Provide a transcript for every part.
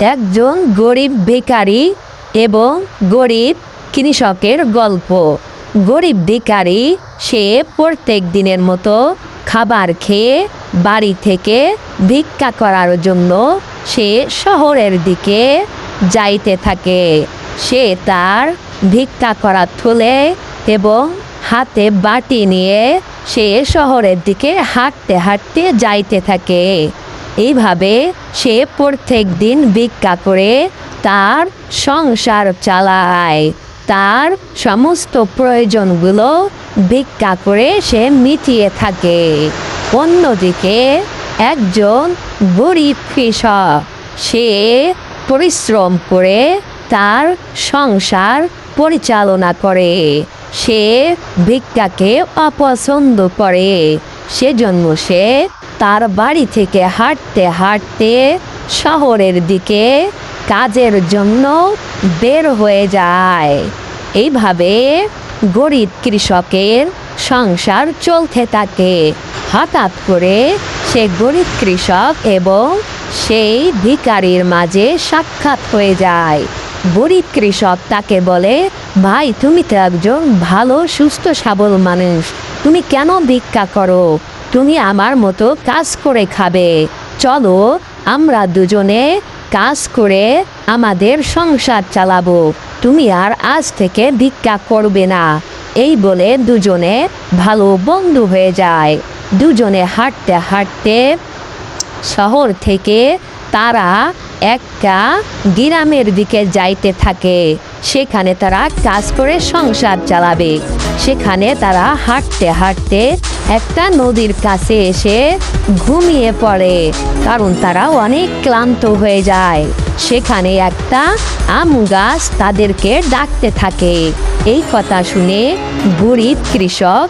একজন গরিব বেকারি এবং গরিব কৃষকের গল্প। গরিব বেকারি সে প্রত্যেক দিনের মতো খাবার খেয়ে বাড়ি থেকে ভিক্ষা করার জন্য সে শহরের দিকে যাইতে থাকে। সে তার ভিক্ষা করা থলে এবং হাতে বাটি নিয়ে সে শহরের দিকে হাঁটতে হাঁটতে যাইতে থাকে। এইভাবে সে প্রত্যেক দিন ভিক্ষা করে তার সংসার চালায়। তার সমস্ত প্রয়োজনগুলো ভিক্ষা করে সে মিটিয়ে থাকে। অন্যদিকে একজন গরিব কৃষক, সে পরিশ্রম করে তার সংসার পরিচালনা করে। সে ভিক্ষাকে অপছন্দ করে। সেজন্য সে তার বাড়ি থেকে হাঁটতে হাঁটতে শহরের দিকে কাজের জন্য বের হয়ে যায়। এইভাবে গরিব কৃষকের সংসার চলতে থাকে। হঠাৎ করে সে গরিব কৃষক এবং সেই ভিকারির মাঝে সাক্ষাৎ হয়ে যায়। গরিব কৃষক তাকে বলে, ভাই, তুমি তো একজন ভালো, সুস্থ, সবল মানুষ। তুমি কেন ভিক্ষা করো? তুমি আমার মতো কাজ করে খাবে। চলো, আমরা দুজনে কাজ করে আমাদের সংসার চালাবো। তুমি আর আজ থেকে ভিক্ষা করবে না। এই বলে দুজনে ভালো বন্ধু হয়ে যায়। দুজনে হাঁটতে হাঁটতে শহর থেকে তারা একটা গ্রামের দিকে যাইতে থাকে। সেখানে তারা কাজ করে সংসার চালাবে। সেখানে তারা হাঁটতে হাঁটতে একটা নদীর কাছে এসে ঘুমিয়ে পড়ে, কারণ তারা অনেক ক্লান্ত হয়ে যায়। সেখানে একটা আম গাছ তাদেরকে ডাকতে থাকে। এই কথা শুনে গরিব কৃষক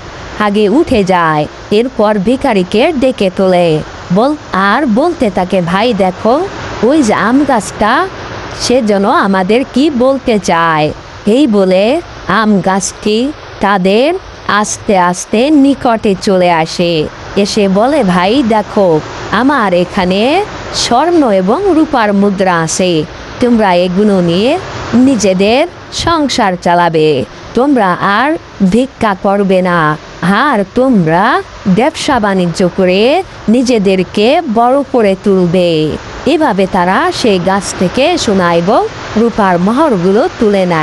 আগে উঠে যায়, এরপর ভিখারিকে ডেকে তোলে। বল, আর বলতে তাকে ভাই, দেখো ওই যে আম গাছটা, সে যেন আমাদের কি বলতে চায়? এই বলে আম গাছটি তাদের আস্তে আস্তে নিকটে চলে আসে। এসে বলে, ভাই, দেখো, আমার এখানে স্বর্ণ এবং রূপার মুদ্রা আছে। তোমরা এগুলো নিয়ে নিজেদের সংসার চালাবে। তোমরা আর ভিক্ষা করবে না। আর তোমরা ব্যবসা বাণিজ্য করে নিজেদেরকে বড় করে তুলবে। এভাবে তারা সেই গাছ থেকে সোনাইব রূপার মহরগুলো তুলে নেয়।